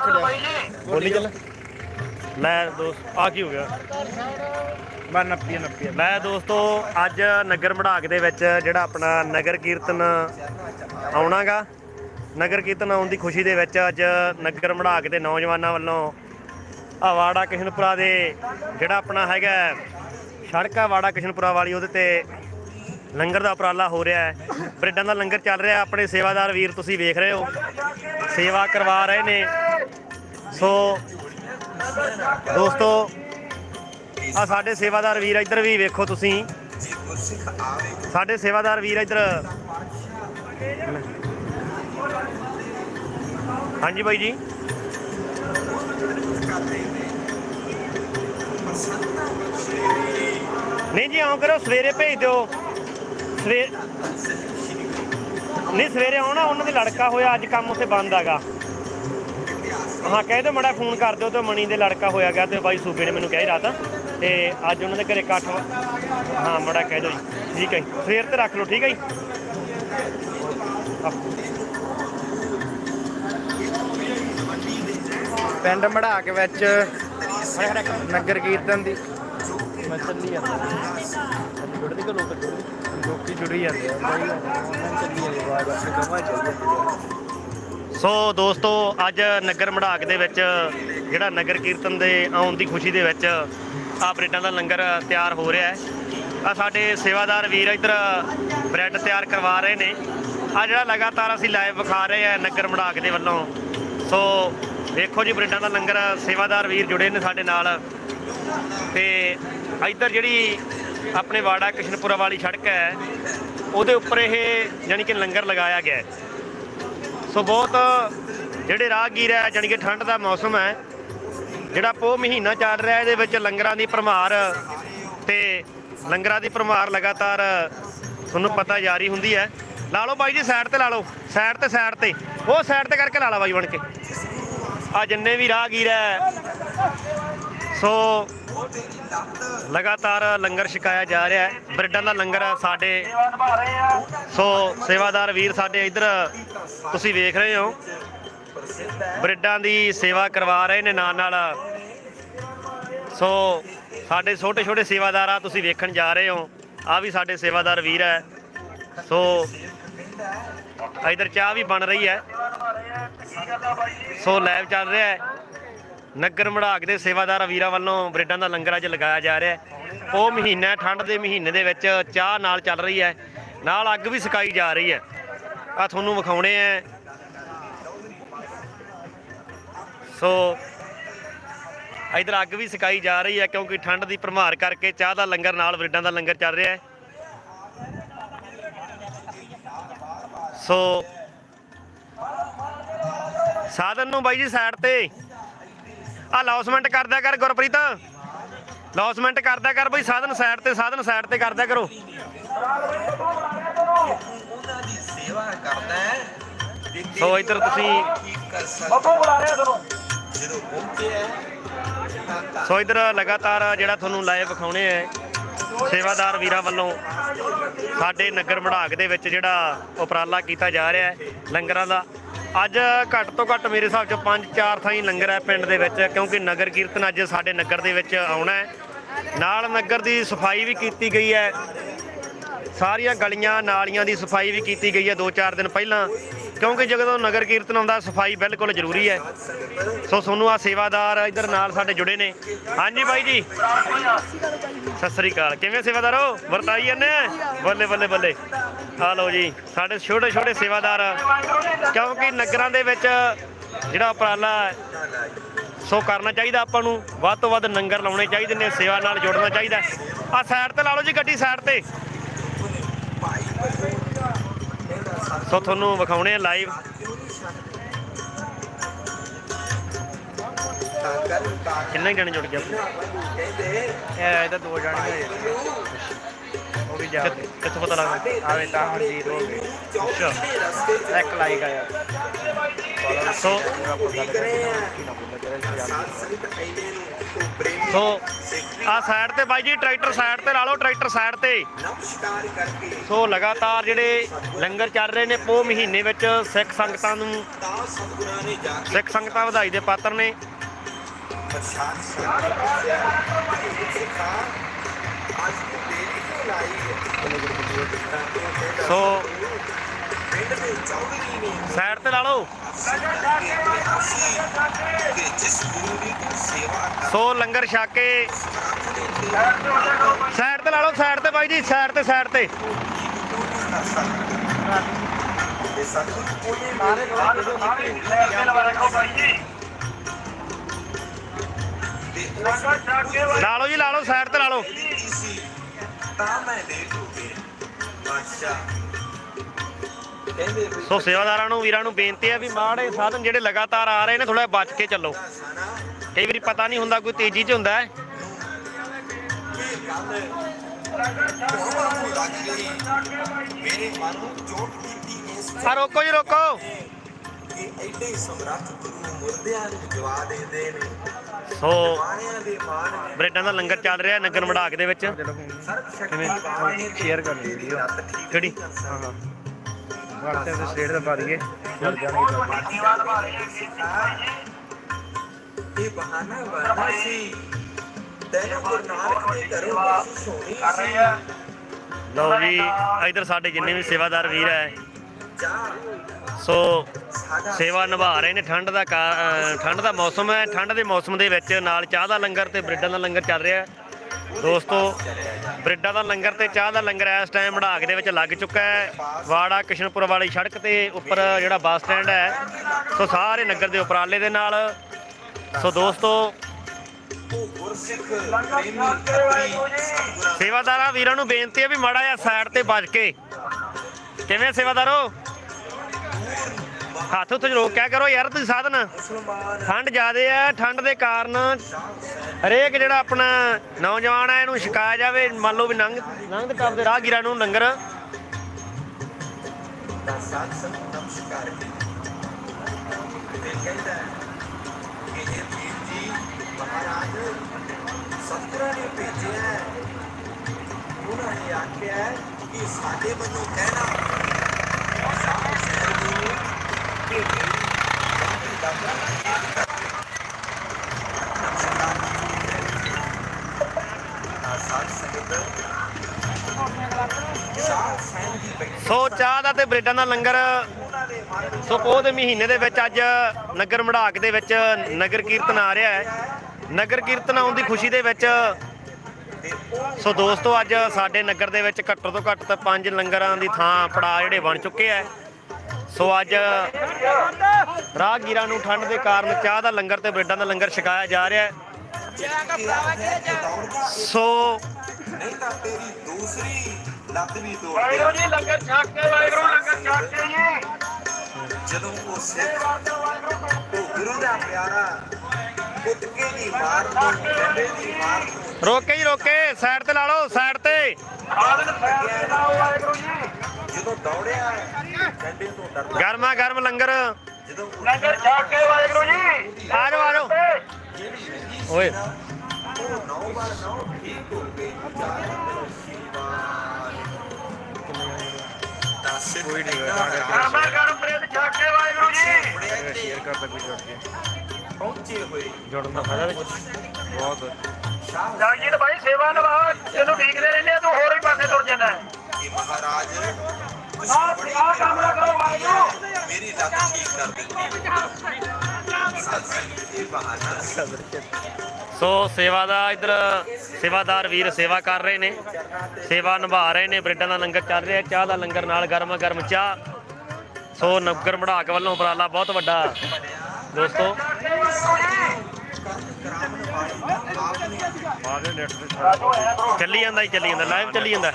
ਜੀ ਬੋਲੀ ਚੱਲ। ਲੈ ਦੋਸਤ ਆ ਕੀ ਹੋ ਗਿਆ? ਮੈਂ ਨੱਪੀ ਨੱਪੀ ਲੈ ਦੋਸਤੋ ਅੱਜ ਨਗਰ ਮੜਾਕ ਦੇ ਵਿੱਚ ਜਿਹੜਾ ਆਪਣਾ ਨਗਰ ਕੀਰਤਨ ਆਉਣਾਗਾ ਨਗਰ ਕੀਰਤਨ ਆਉਣ ਦੀ ਖੁਸ਼ੀ ਦੇ ਵਿੱਚ ਅੱਜ ਨਗਰ ਮੜਾਕ ਦੇ ਨੌਜਵਾਨਾਂ ਵੱਲੋਂ ਆਵਾੜਾ ਕਿਸ਼ਨਪੁਰਾ ਦੇ ਜਿਹੜਾ ਆਪਣਾ ਹੈਗਾ ਸੜਕ ਆ ਵਾੜਾ ਕਿਸ਼ਨਪੁਰਾ ਵਾਲੀ ਉਹਦੇ ਤੇ ਲੰਗਰ ਦਾ ਉਪਰਾਲਾ ਹੋ ਰਿਹਾ ਹੈ। ਬ੍ਰੈਡਾਂ ਦਾ ਲੰਗਰ ਚੱਲ ਰਿਹਾ ਆਪਣੇ ਸੇਵਾਦਾਰ ਵੀਰ ਤੁਸੀਂ ਵੇਖ ਰਹੇ ਹੋ। ਸੇਵਾ ਕਰਵਾ ਰਹੇ ਨੇ। ਸੋ ਦੋਸਤੋ ਆ ਸਾਡੇ ਸੇਵਾਦਾਰ ਵੀਰ ਇੱਧਰ ਵੀ ਵੇਖੋ ਤੁਸੀਂ। ਸਾਡੇ ਸੇਵਾਦਾਰ ਵੀਰ ਇੱਧਰ। ਹਾਂਜੀ ਬਾਈ ਜੀ। ਨਹੀਂ ਜੀ ਆਉਂ ਕਰੋ, ਸਵੇਰੇ ਭੇਜ ਦਿਓ। ਸਵੇਰ ਨਹੀਂ, ਸਵੇਰੇ ਆਉਣਾ, ਉਹਨਾਂ ਦੇ ਲੜਕਾ ਹੋਇਆ, ਅੱਜ ਕੰਮ ਉੱਥੇ ਬੰਦ ਹੈਗਾ। ਹਾਂ ਕਹਿ ਦਿਓ ਮੜਾ ਫੋਨ ਕਰ ਦਿਓ ਤੇ ਮਣੀ ਦੇ ਲੜਕਾ ਹੋਇਆ ਗਿਆ ਤੇ ਬਾਈ ਸੂਬੇ ਨੇ ਮੈਨੂੰ ਕਹਿ ਰਾਤ। ਤੇ ਅੱਜ ਉਹਨਾਂ ਦੇ ਘਰੇ ਇਕੱਠ ਵਾ- ਹਾਂ ਮੜਾ ਕਹਿ ਦਿਓ ਜੀ। ਠੀਕ ਹੈ ਜੀ। ਸਵੇਰ ਤੇ ਰੱਖ ਲਓ ਠੀਕ ਹੈ ਜੀ। ਪਿੰਡ ਮੜਾਕ ਵਿੱਚ ਨਗਰ ਕੀਰਤਨ ਦੀ। ਮੈਂ ਚੱਲੀ ਜਾਂਦਾ। ਜੁੜਦੀ ਕੋ ਲੋਕ ਲੋਕੀ ਜੁੜੀ ਜਾਂਦੇ ਆ। ਬਾਈ ਉਹਨਾਂ ਚੱਲੀ ਜਾਂਦੀ। ਆਵਾਜ਼ ਆਪਣੇ ਕਮਾ ਚੱਲੀ ਜਾਂਦੀ ਸੋ ਦੋਸਤੋ, ਅੱਜ ਨਗਰ ਮੜਾਕ ਦੇ ਵਿੱਚ ਜਿਹੜਾ ਨਗਰ ਕੀਰਤਨ ਦੇ ਆਉਣ ਦੀ ਖੁਸ਼ੀ ਦੇ ਵਿੱਚ ਆ ਬ੍ਰੈਡਾਂ ਦਾ ਲੰਗਰ ਤਿਆਰ ਹੋ ਰਿਹਾ ਹੈ। ਆ ਸਾਡੇ ਸੇਵਾਦਾਰ ਵੀਰ ਇੱਧਰ ਬ੍ਰੈਡ ਤਿਆਰ ਕਰਵਾ ਰਹੇ ਨੇ। ਆ ਜਿਹੜਾ ਲਗਾਤਾਰ ਅਸੀਂ ਲਾਈਵ ਵਿਖਾ ਰਹੇ ਆ ਨਗਰ ਮੜਾਕ ਦੇ ਵੱਲੋਂ। ਸੋ ਦੇਖੋ ਜੀ, ਬ੍ਰੈਡਾਂ ਦਾ ਲੰਗਰ ਸੇਵਾਦਾਰ ਵੀਰ ਜੁੜੇ ਨੇ ਸਾਡੇ ਨਾਲ। ਤੇ ਇੱਧਰ ਜਿਹੜੀ ਆਪਣੇ ਵਾੜਾ ਕਿਸ਼ਨਪੁਰਾ ਵਾਲੀ ਸੜਕ ਹੈ, ਉਹਦੇ ਉੱਪਰ ਇਹ ਯਾਨੀ ਕਿ ਲੰਗਰ ਲਗਾਇਆ ਗਿਆ ਹੈ। ਸੋ ਬਹੁਤ ਜਿਹੜੇ ਰਾਹਗੀਰ ਹੈ, ਜਾਣੀ ਕਿ ਠੰਡ ਦਾ ਮੌਸਮ ਹੈ, ਜਿਹੜਾ ਪੋ ਮਹੀਨਾ ਚੱਲ ਰਿਹਾ ਇਹਦੇ ਵਿੱਚ ਲੰਗਰਾਂ ਦੀ ਭਰਮਾਰ ਤੇ ਲੰਗਰਾਂ ਦੀ ਭਰਮਾਰ ਲਗਾਤਾਰ ਤੁਹਾਨੂੰ ਪਤਾ ਜਾਰੀ ਹੁੰਦੀ ਹੈ। ਲਾ ਲਓ ਬਾਈ ਜੀ, ਸਾਈਡ ਤੇ ਲਾ ਲਓ, ਸਾਈਡ ਤੇ ਸਾਈਡ ਤੇ। ਉਹ ਸਾਈਡ ਤੇ ਕਰਕੇ ਲਾ ਲਾ ਬਾਈ ਬਣ ਕੇ। ਆ ਜਿੰਨੇ ਵੀ ਰਾਹਗੀਰ ਹੈ, ਸੋ ਲਗਾਤਾਰ ਲੰਗਰ ਛਕਾਇਆ ਜਾ ਰਿਹਾ ਹੈ। ਬ੍ਰੈਡਾਂ ਦਾ ਲੰਗਰ ਸਾਡੇ ਸੋ ਸੇਵਾਦਾਰ ਵੀਰ ਸਾਡੇ ਇੱਧਰ ਤੁਸੀਂ ਵੇਖ ਰਹੇ ਹੋ। ਬ੍ਰੈਡਾਂ ਦੀ ਸੇਵਾ ਕਰਵਾ ਰਹੇ ਨੇ ਨਾਲ ਨਾਲ। ਸੋ ਸਾਡੇ ਛੋਟੇ ਛੋਟੇ ਸੇਵਾਦਾਰ ਆ ਤੁਸੀਂ ਵੇਖਣ ਜਾ ਰਹੇ ਹੋ। ਆ ਵੀ ਸਾਡੇ ਸੇਵਾਦਾਰ ਵੀਰ ਹੈ। ਸੋ ਇੱਧਰ ਚਾਹ ਵੀ ਬਣ ਰਹੀ ਹੈ। ਸੋ ਲਾਈਵ ਚੱਲ ਰਿਹਾ ਹੈ। ਨਗਰ ਮੜਾਕ ਦੇ ਸੇਵਾਦਾਰ ਵੀਰਾਂ ਵੱਲੋਂ ਬ੍ਰੈਡਾਂ ਦਾ ਲੰਗਰ ਅੱਜ ਲਗਾਇਆ ਜਾ ਰਿਹਾ ਹੈ। ਉਹ ਮਹੀਨਾ ਠੰਡ ਦੇ ਮਹੀਨੇ ਦੇ ਵਿੱਚ ਚਾਹ ਨਾਲ ਚੱਲ ਰਹੀ ਹੈ। ਨਾਲ ਅੱਗ ਵੀ ਸਕਾਈ ਜਾ ਰਹੀ ਹੈ। ਆ ਤੁਹਾਨੂੰ ਵਿਖਾਉਣੇ ਆ ਸੋ ਇਧਰ ਅੱਗ ਵੀ ਸਕਾਈ ਜਾ ਰਹੀ ਹੈ ਕਿਉਂਕਿ ਠੰਡ ਦੀ ਭਰਮਾਰ ਕਰਕੇ ਚਾਹ ਦਾ ਲੰਗਰ ਨਾਲ ਬ੍ਰੈਡਾਂ ਦਾ ਲੰਗਰ ਚੱਲ ਰਿਹਾ ਹੈ। ਸੋ ਸਾਧਨ ਨੂੰ ਬਾਈ ਜੀ ਸਾਈਡ ਤੇ। ਆ ਲੌਸਮੈਂਟ ਕਰਦਿਆ ਕਰ ਗੁਰਪ੍ਰੀਤ। ਲੌਸਮੈਂਟ ਕਰਦਿਆ ਕਰ ਬਈ, ਸਾਧਨ ਸਾਈਡ ਤੇ, ਸਾਧਨ ਸਾਈਡ ਤੇ ਕਰਦਿਆ ਕਰੋ। ਉਹਨਾਂ ਦੀ ਸੇਵਾ ਕਰਦਾ ਹੈ ਸੋ ਇੱਧਰ ਤੁਸੀਂ ਬੱਬੂ ਬੁਲਾ ਰਿਹਾ ਤੁਹਾਨੂੰ ਜਦੋਂ ਪਹੁੰਚੇ ਹੈ ਸੋ ਇੱਧਰ ਲਗਾਤਾਰ ਜਿਹੜਾ ਤੁਹਾਨੂੰ ਲਾਈਵ ਵਿਖਾਉਣੇ ਹੈ, ਸੇਵਾਦਾਰ ਵੀਰਾਂ ਵੱਲੋਂ ਸਾਡੇ ਨਗਰ ਮੜਾਕ ਦੇ ਵਿੱਚ ਜਿਹੜਾ ਉਪਰਾਲਾ ਕੀਤਾ ਜਾ ਰਿਹਾ ਹੈ, ਲੰਗਰਾਂ ਦਾ। ਅੱਜ ਘੱਟ ਤੋਂ ਘੱਟ ਮੇਰੇ ਹਿਸਾਬ 'ਚ 5-4 ਥਾਈਂ ਲੰਗਰ ਹੈ ਪਿੰਡ ਦੇ ਵਿੱਚ, ਕਿਉਂਕਿ ਨਗਰ ਕੀਰਤਨ ਅੱਜ ਸਾਡੇ ਨਗਰ ਦੇ ਵਿੱਚ ਆਉਣਾ ਹੈ। ਨਾਲ ਨਗਰ ਦੀ ਸਫ਼ਾਈ ਵੀ ਕੀਤੀ ਗਈ ਹੈ। ਸਾਰੀਆਂ ਗਲੀਆਂ, ਨਾਲੀਆਂ ਦੀ ਸਫ਼ਾਈ ਵੀ ਕੀਤੀ ਗਈ ਹੈ 2-4 ਦਿਨ ਪਹਿਲਾਂ। ਕਿਉਂਕਿ ਜਦੋਂ ਨਗਰ ਕੀਰਤਨ ਆਉਂਦਾ, ਸਫ਼ਾਈ ਬਿਲਕੁਲ ਜ਼ਰੂਰੀ ਹੈ। ਸੋ ਤੁਹਾਨੂੰ ਆ ਸੇਵਾਦਾਰ ਇੱਧਰ ਨਾਲ ਸਾਡੇ ਜੁੜੇ ਨੇ। ਹਾਂਜੀ ਬਾਈ ਜੀ। ਸਤਿ ਸ੍ਰੀ ਅਕਾਲ। ਕਿਵੇਂ ਸੇਵਾਦਾਰੋ ਵਰਤਾਈ ਜਾਂਦੇ ਆ? ਬੱਲੇ ਬੱਲੇ ਬੱਲੇ। ਆ ਲਓ ਜੀ, ਸਾਡੇ ਛੋਟੇ ਛੋਟੇ ਸੇਵਾਦਾਰ। ਕਿਉਂਕਿ ਨਗਰਾਂ ਦੇ ਵਿੱਚ ਜਿਹੜਾ ਉਪਰਾਲਾ ਸੋ ਕਰਨਾ ਚਾਹੀਦਾ ਆਪਾਂ ਨੂੰ। ਵੱਧ ਤੋਂ ਵੱਧ ਨੰਗਰ ਲਾਉਣੇ ਚਾਹੀਦੇ ਨੇ, ਸੇਵਾ ਨਾਲ ਜੁੜਨਾ ਚਾਹੀਦਾ। ਆ ਸਾਈਡ ਤੇ ਲਾ ਲਓ ਜੀ ਗੱਡੀ ਸਾਈਡ ਤੇ। ਸੋ ਤੁਹਾਨੂੰ ਵਿਖਾਉਣੇ ਆ ਲਾਈਵ ਕਿੰਨੇ ਜਣੇ ਜੁੜ ਗਏ ਇਹ ਇਹਦਾ ਦੋ ਜਾਣੇ ਹੋਏ ਨੇ। ਉਹ ਵੀ ਜਾ ਕਿ- ਕਿੱਥੋਂ ਪਤਾ ਲੱਗਦਾ? ਆਵੇ ਤਾਂ ਹੁਣ ਜ਼ੀਰੋ ਹੋ ਗਏ। ਅੱਛਾ। ਇੱਕ ਲਾਈਕ ਆਇਆ। ਸੋ ਸੋ ਆ ਸਾਈਡ ਤੇ ਬਾਈ ਜੀ ਟਰੈਕਟਰ ਸਾਈਡ ਤੇ ਲਾ ਲਓ ਟਰੈਕਟਰ ਸਾਈਡ ਤੇ। ਸੋ, ਲਗਾਤਾਰ ਜਿਹੜੇ ਲੰਗਰ ਚੱਲ ਰਹੇ ਨੇ ਪੋ ਮਹੀਨੇ ਵਿੱਚ ਸਿੱਖ ਸੰਗਤਾਂ ਨੂੰ ਸਿੱਖ ਸੰਗਤਾਂ ਵਧਾਈ ਦੇ ਪਾਤਰ ਨੇ। ਸੋ ਸਾਈਡ ਤੇ ਲਾ ਲਓ। ਜਿਸ ਗੁਰੂ ਦੀ ਸੇਵਾ ਸੋ ਲੰਗਰ ਛਕ। ਕੇ ਸਾਈਡ ਤੇ ਲਾ ਲਓ, ਸਾਈਡ ਤੇ ਬਾਈ ਜੀ, ਸਾਈਡ ਤੇ ਸਾਈਡ ਤੇ। ਲਾ ਲਓ ਜੀ, ਲਾ ਲਓ, ਸਾਈਡ ਤੇ ਲਾ ਲਓ। ਸੋ ਸੇਵਾਦਾਰਾਂ ਨੂੰ, ਵੀਰਾਂ ਨੂੰ ਬੇਨਤੀ ਹੈ ਵੀ ਮਾੜੇ ਸਾਧਨ ਜਿਹੜੇ ਲਗਾਤਾਰ ਆ ਰਹੇ ਨੇ ਥੋੜਾ ਬਚ ਕੇ ਚੱਲੋ। ਕਈ ਵਾਰੀ ਪਤਾ ਨਹੀਂ ਹੁੰਦਾ ਕੋਈ ਤੇਜ਼ੀ 'ਚ ਹੁੰਦਾ ਹੈ। ਆ ਰੋਕੋ ਜੀ ਰੋਕੋ। ਐਡੇ ਸਮਰੱਥ ਗੁਰੂ ਮੁਰਦਿਆਂ ਨੂੰ ਜਵਾ ਦਿੰਦੇ ਨੇ ਸੋ ਬ੍ਰੈਡਾਂ ਦਾ ਲੰਗਰ ਚੱਲ ਰਿਹਾ ਨਗਰ ਮੜਾਕ ਦੇ ਵਿੱਚ। ਕਿਵੇਂ? ਸ਼ੇਅਰ ਕਰ ਲਈ ਵੀਡੀਓ। ਕਿਹੜੀ? ਹਾਂ। ਹਾਂ WhatsApp ਤੇ ਸਟੇਟ ਦਾ ਪਾ ਦਈਏ ਇਹ ਬਹਾਨਾ ਬਣਦਾ ਸੀ। ਤੈਨੂੰ ਗੁਰੂ ਨਾਨਕ ਦੇ ਘਰੋਂ ਬਖਸ਼ਿਸ਼ ਹੋਣੀ ਕਰ ਰਹੇ ਸੀ। ਆ। ਲਓ ਜੀ ਇਧਰ ਸਾਡੇ ਜਿੰਨੇ ਵੀ ਸੇਵਾਦਾਰ ਵੀਰ ਹੈ ਸੋ ਸੇਵਾ ਨਿਭਾ ਰਹੇ ਨੇ। ਠੰਡ ਦਾ ਠੰਡ ਦਾ ਮੌਸਮ ਹੈ। ਠੰਡ ਦੇ ਮੌਸਮ ਦੇ ਵਿੱਚ ਨਾਲ ਚਾਹ ਦਾ ਲੰਗਰ ਤੇ ਬ੍ਰੈਡਾਂ ਦਾ ਲੰਗਰ ਚੱਲ ਰਿਹਾ ਹੈ। ਦੋਸਤੋ ਬ੍ਰੈਡਾਂ ਦਾ ਲੰਗਰ ਤੇ ਚਾਹ ਦਾ ਲੰਗਰ ਇਸ ਟਾਈਮ ਮੜਾਕ ਦੇ ਵਿੱਚ ਲੱਗ ਚੁੱਕਾ ਹੈ। ਵਾੜਾ ਕਿਸ਼ਨਪੁਰ ਵਾਲੀ ਸੜਕ ਤੇ ਉੱਪਰ ਜਿਹੜਾ ਬੱਸ ਸਟੈਂਡ ਹੈ ਸੋ ਸਾਰੇ ਨਗਰ ਦੇ ਉਪਰਾਲੇ ਦੇ ਨਾਲ ਸੋ ਦੋਸਤੋ, ਸੇਵਾਦਾਰਾਂ ਵੀਰਾਂ ਨੂੰ ਬੇਨਤੀ ਹੈ ਵੀ ਮਾੜਾ ਜਿਹਾ ਸਾਈਡ ਤੇ ਵੱਜ ਕੇ। ਕਿਵੇਂ ਸੇਵਾਦਾਰੋ? ਹੱਥ ਉੱਤੇ ਰੋਕਿਆ ਕਰੋ ਯਾਰ ਤੁਸੀਂ ਸਾਧਨ। ਠੰਡ ਜ਼ਿਆਦੇ ਆ, ਠੰਡ ਦੇ ਕਾਰਨ ਹਰੇਕ ਜਿਹੜਾ ਆਪਣਾ ਨੌਜਵਾਨ ਆ, ਇਹਨੂੰ ਛਕਾਇਆ ਜਾਵੇ ਮੰਨ ਲਓ ਵੀ ਨੰਗ ਨੰਗ ਟੱਪਦੇ ਰਾਹਗੀਰਾਂ ਨੂੰ ਲੰਗਰ। ਦਾ ਸਾਧ ਸੰਗਤ ਨਮਸਕਾਰ ਤੇ ਕਹਿੰਦਾ ਮਹਾਰਾਜ ਸਤਿਗੁਰਾਂ ਨੇ ਭੇਜਿਆ ਉਹਨਾਂ ਨੇ ਆਖਿਆ ਕਿ ਸਾਡੇ ਵੱਲੋਂ ਕਹਿਣਾ ਸਾਧ ਸੰਗਤ ਨੂੰ ਕਿ ਮੇਰੀ ਦਾ ਨਮਸਕਾਰ ਸੋ ਚਾਹ ਦਾ ਤੇ ਬ੍ਰੈਡਾਂ ਦਾ ਲੰਗਰ ਸੋ ਪੋਹ ਦੇ ਮਹੀਨੇ ਦੇ ਵਿੱਚ ਅੱਜ ਨਗਰ ਮੜਾਕ ਦੇ ਵਿੱਚ ਨਗਰ ਕੀਰਤਨ ਆ ਰਿਹਾ ਹੈ। ਨਗਰ ਕੀਰਤਨ ਆਉਣ ਦੀ ਖੁਸ਼ੀ ਦੇ ਵਿੱਚ ਸੋ ਦੋਸਤੋ ਅੱਜ ਸਾਡੇ ਨਗਰ ਦੇ ਵਿੱਚ ਘੱਟੋ ਤੋਂ ਘੱਟ ਤਾਂ ਪੰਜ ਲੰਗਰਾਂ ਦੀ ਥਾਂ ਪੜਾ ਜਿਹੜੇ ਬਣ ਚੁੱਕੇ ਆ। ਸੋ ਅੱਜ ਰਾਹਗੀਰਾਂ ਨੂੰ ਠੰਡ ਦੇ ਕਾਰਨ ਚਾਹ ਦਾ ਲੰਗਰ ਤੇ ਬ੍ਰੈਡਾਂ ਦਾ ਲੰਗਰ ਛਕਾਇਆ ਜਾ ਰਿਹਾ ਹੈ। ਸੋ ਨਹੀਂ ਤਾਂ ਤੇਰੀ ਦੂਸਰੀ ਲੱਤ ਵੀ ਤੋੜ ਵਾਹਿਗੁਰੂ ਦੇ ਜੀ ਲੰਗਰ ਛਕ ਕੇ ਵਾਹਿਗੁਰੂ ਲੰਗਰ ਛਕ ਕੇ ਜੀ। ਜਦੋਂ ਉਹ ਸਿੱਖ ਉਹ ਗੁਰੂ ਦਾ ਪਿਆਰਾ ਕੁੱਤਕੇ ਦੀ ਮਾਰ ਤੋਂ ਡੰਡੇ ਦੀ ਮਾਰ ਤੋਂ ਰੋਕੇ ਹੀ ਰੋਕੇ। ਸਾਈਡ ਤੇ ਲਾ ਲਓ ਸਾਈਡ ਤੇ। ਸਾਧਨ ਫੈਲ ਕੇ ਲਾਓ ਵਾਹਿਗੁਰੂ ਜੀ ਜਦੋਂ ਦੌੜਿਆ ਡੰਡੇ ਤੋਂ ਡਰਦਾ ਗਰਮਾ ਗਰਮ ਲੰਗਰ। ਜਦੋਂ ਲੰਗਰ ਛਕ ਕੇ ਵਾਹਿਗੁਰੂ ਜੀ। ਆ ਜਾਓ ਆ ਜਾਓ। ਓਏ। ਉਹ ਨੌ ਵਾਰ ਨੌ ਠੀਕ ਹੋ ਗਈ ਚਾਰ ਦਿਨ ਸ਼ੀਵਾਨ ਦਸ ਕੋਈ ਨਹੀਂ ਗਰਮਾ ਗਰਮ ਪ੍ਰੇਤ ਛਕ ਕੇ ਵਾਹਿਗੁਰੂ ਜੀ। ਸ਼ੇਅਰ ਕਰ ਦੇ ਕੋਈ ਜੁੜ ਕੇ ਪਹੁੰਚੇ ਹੋਏ ਜੁੜਨ ਦਾ ਫਾਇਦਾ ਵਿੱਚ ਬਹੁਤ ਸ਼ਾਹ ਜਗਜੀਤ ਭਾਈ ਸੇਵਾ ਨਿਭਾ ਤੈਨੂੰ ਠੀਕਦੇ ਰਹਿੰਦੇ ਆ ਤੂੰ ਹੋਰ ਹੀ ਪਾਸੇ ਤੁਰ ਜਾਂਦਾ। ਕਿ ਮਹਾਰਾਜ ਆਹ ਕੰਮ ਨਾ ਕਰੋ ਵਾਹਿਗੁਰੂ ਮੇਰੀ ਲੱਤ ਠੀਕ ਕਰ ਇਹ ਸੋ ਸੇਵਾ ਦਾ ਇਧਰ ਸੇਵਾਦਾਰ ਵੀਰ ਸੇਵਾ ਕਰ ਰਹੇ ਨੇ। ਸੇਵਾ ਨਿਭਾ ਰਹੇ ਨੇ ਬ੍ਰੈਡਾਂ ਦਾ ਲੰਗਰ ਚੱਲ ਰਿਹਾ ਚਾਹ ਦਾ ਲੰਗਰ ਨਾਲ ਗਰਮਾ ਗਰਮ ਚਾਹ। ਸੋ ਨਗਰ ਮੜਾਕ ਵੱਲੋਂ ਉਪਰਾਲਾ ਬਹੁਤ ਵੱਡਾ ਦੋਸਤੋ। ਚੱਲੀ ਜਾਂਦਾ ਹੀ ਚੱਲੀ ਜਾਂਦਾ। ਲਾਈਵ ਚੱਲੀ ਜਾਂਦਾ।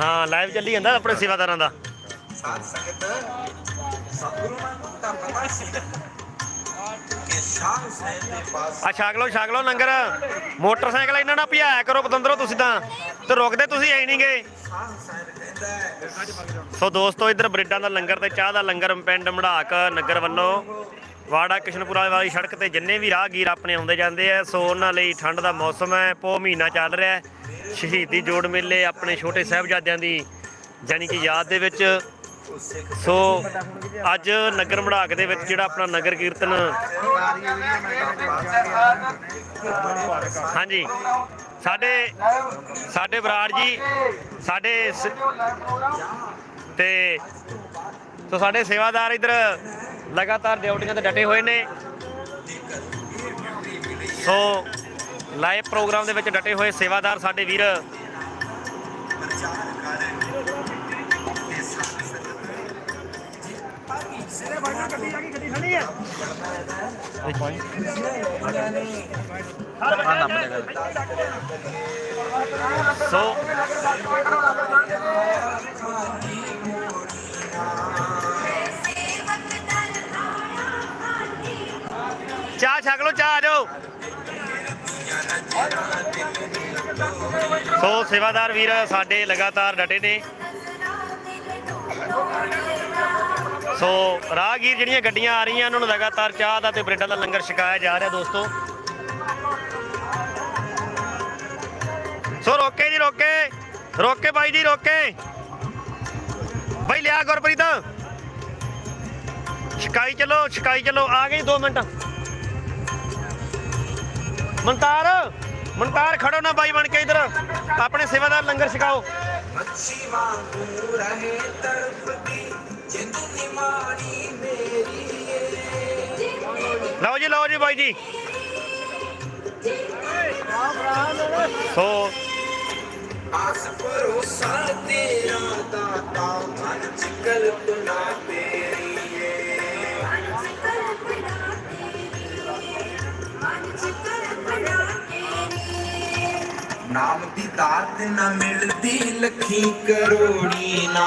ਹਾਂ ਲਾਈਵ ਚੱਲੀ ਜਾਂਦਾ ਆਪਣੇ ਸੇਵਾਦਾਰਾਂ ਦਾ। ਸਾਧ ਸੰਗਤ ਸਤਿਗੁਰੂ ਨੂੰ ਪਤਾ ਸੀ ਆ ਛਕ ਲਓ, ਛਾਕ ਲਓ ਲੰਗਰ। ਮੋਟਰਸਾਈਕਲ ਇਹਨਾਂ ਨਾਲ ਭਜਾਇਆ ਕਰੋ ਪਤੰਦਰੋ ਤੁਸੀਂ ਤਾਂ। ਤੇ ਰੁਕਦੇ ਤੁਸੀਂ ਐ ਨਹੀਂ ਗਏ ਸੋ ਦੋਸਤੋ, ਇੱਧਰ ਬ੍ਰਿਡਾਂ ਦਾ ਲੰਗਰ ਤੇ ਚਾਹ ਦਾ ਲੰਗਰ ਪਿੰਡ ਮੜਾਕ ਨਗਰ ਵੱਲੋਂ ਵਾੜਾ ਕਿਸ਼ਨਪੁਰਾ ਵਾਲੀ ਸੜਕ ਤੇ ਜਿੰਨੇ ਵੀ ਰਾਹਗੀਰ ਆਪਣੇ ਆਉਂਦੇ ਜਾਂਦੇ ਆ, ਸੋ ਉਹਨਾਂ ਲਈ ਠੰਡ ਦਾ ਮੌਸਮ ਹੈ ਪੋ ਮਹੀਨਾ ਚੱਲ ਰਿਹਾ ਹੈ। ਸ਼ਹੀਦੀ ਜੋੜ ਮੇਲੇ ਆਪਣੇ ਛੋਟੇ ਸਾਹਿਬਜ਼ਾਦਿਆਂ ਦੀ ਜਾਨੀ ਕਿ ਯਾਦ ਦੇ ਵਿੱਚ। ਸੋ ਅੱਜ ਨਗਰ ਮੜਾਕ ਦੇ ਵਿੱਚ ਜਿਹੜਾ ਆਪਣਾ ਨਗਰ ਕੀਰਤਨ ਹਾਂਜੀ, ਸਾਡੇ ਸਾਡੇ ਬਰਾੜ ਜੀ, ਸਾਡੇ ਸ- ਤੇ ਸੋ ਸਾਡੇ ਸੇਵਾਦਾਰ ਇਧਰ ਲਗਾਤਾਰ ਡਿਊਟੀਆਂ ਤੇ ਡਟੇ ਹੋਏ ਨੇ। ਸੋ ਲਾਈਵ ਪ੍ਰੋਗਰਾਮ ਦੇ ਵਿੱਚ ਡਟੇ ਹੋਏ ਸੇਵਾਦਾਰ ਸਾਡੇ ਵੀਰ। ਸੋ ਸੋ ਸੇਵਾਦਾਰ ਵੀਰ ਸਾਡੇ ਲਗਾਤਾਰ ਡਟੇ ਨੇ। ਸੋ ਰਾਹਗੀਰ ਜਿਹੜੀਆਂ ਗੱਡੀਆਂ ਆ ਰਹੀਆਂ, ਉਹਨਾਂ ਨੂੰ ਲਗਾਤਾਰ ਚਾਹ ਦਾ ਤੇ ਬ੍ਰੈਡਾਂ ਦਾ ਲੰਗਰ ਛਕਾਇਆ ਜਾ ਰਿਹਾ ਦੋਸਤੋ। ਸੋ ਰੋਕੇ ਜੀ, ਰੋਕੇ। ਰੋਕੇ ਬਾਈ ਜੀ, ਰੋਕੇ। ਬਾਈ ਲਿਆ ਗੁਰਪ੍ਰੀਤ। ਛਕਾਈ ਚਲੋ ਛਕਾਈ ਚਲੋ। ਆ ਗਈ 2 ਮਿੰਟ। ਮਨਤਾਰ ਮਨਤਾਰ ਖੜੋ ਨਾ ਬਾਈ ਬਣ ਕੇ ਇਧਰ। ਆਪਣੇ ਸੇਵਾਦਾਰ ਲੰਗਰ ਛਕਾਓ। ਮੱਛੀ ਵਾਂਗੂ ਰਹੇ ਤੜਪਦੀ ਜਿੰਦ ਨਿਮਾਣੀ ਮੇਰੀ ਏ। ਲਓ ਜੀ ਲਓ ਜੀ ਬਾਈ ਜੀ। ਸੋ ਆਸ ਭਰੋਸਾ ਤੇਰਾ ਦਾਤਾ ਮਨ ਚ ਕਲਪਨਾ ਤੇਰੀ। ਨਾਮ ਦੀ ਦਾਤ ਨਾ ਮਿਲਦੀ ਲੱਖੀ ਕਰੋੜੀ ਨਾ।